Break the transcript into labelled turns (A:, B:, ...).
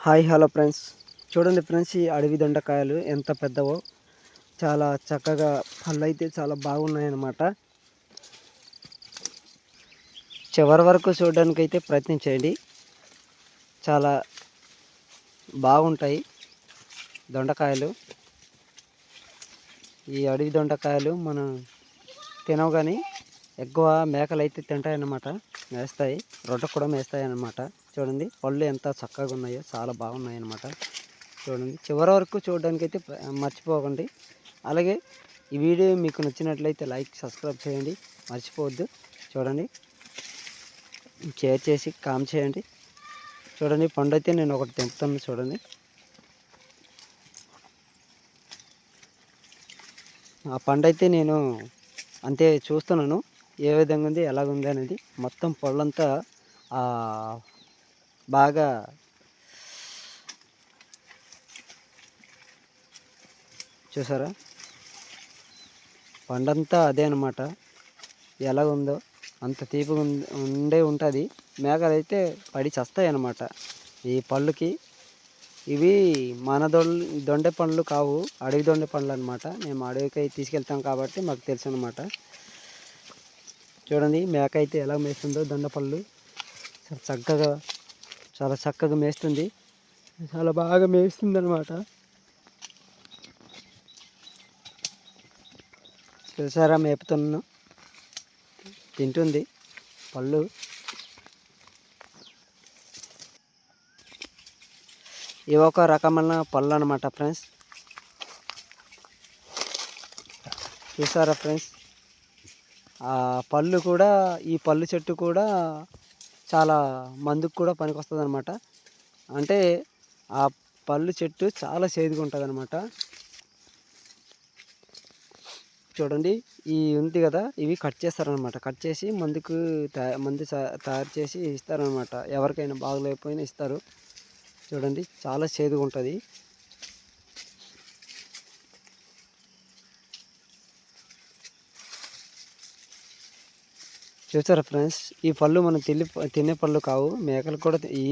A: Hi hello friends. చూడండి friends ఈ అడవి దొండకాయలు ఎంత పెద్దవో. చాలా చక్కగా పళ్ళు అయితే చాలా బాగున్నాయన్నమాట. చివరి వరకు చూడడానికి అయితే ప్రయత్నం చేయండి. చాలా బాగుంటాయి దొండకాయలు. ఈ అడవి దొండకాయలు మనం తినవు కానీ ఎక్కువ మేకలు అయితే తింటాయన్నమాట. మేస్తాయి రొట్టె కూడా మేస్తాయి అన్నమాట చూడండి పళ్ళు ఎంత చక్కగా ఉన్నాయో చాలా బాగున్నాయి అన్నమాట చూడండి చివరి వరకు చూడడానికి అయితే ప్ర- మర్చిపోకండి. అలాగే ఈ వీడియో మీకు నచ్చినట్లయితే లైక్ సబ్స్క్రైబ్ చేయండి. మర్చిపోవద్దు. చూడండి షేర్ చేసి కామ్ చేయండి. చూడండి పండు అయితే నేను ఒకటి తెంపుతాను చూడండి. ఆ పండు అయితే నేను అంతే చూస్తున్నాను ఏ విధంగా ఉంది ఎలాగుంది అనేది మొత్తం పళ్ళంతా బాగా చూసారా? పండంతా అదే అనమాట ఎలా ఉందో అంత తీపిగా ఉండే ఉంటుంది. మేకలు అయితే పడి చస్తాయి అన్నమాట. ఈ పళ్ళుకి. ఇవి మన దొండ దొండె పండ్లు కావు. అడవి దొండె పండ్లు అనమాట మేము అడవికి తీసుకెళ్తాం కాబట్టి మాకు తెలుసు అనమాట చూడండి మేక అయితే ఎలా మేస్తుందో దొండ పళ్ళు. చక్కగా చాలా చక్కగా మేస్తుంది. చాలా బాగా మేస్తుంది అనమాట చూసారా మేపుతున్నాను తింటుంది పళ్ళు. ఇవి ఒక రకమైన పళ్ళు అనమాట ఫ్రెండ్స్. చూసారా ఫ్రెండ్స్? ఆ పళ్ళు కూడా ఈ పళ్ళు చెట్టు కూడా చాలా మందుకు కూడా పనికొస్తుంది అనమాట అంటే ఆ పళ్ళు చెట్టు చాలా చేదుగా ఉంటుంది అనమాట చూడండి ఈ ఉంది కదా ఇవి కట్ చేస్తారనమాట కట్ చేసి మందుకు మందు తయారు చేసి ఇస్తారనమాట ఎవరికైనా బాగలేకపోయినా ఇస్తారు. చూడండి చాలా చేదుగా ఉంటుంది చూసారా ఫ్రెండ్స్? ఈ పళ్ళు మనం తిని తినే పళ్ళు కావు. మేకలు కూడా ఈ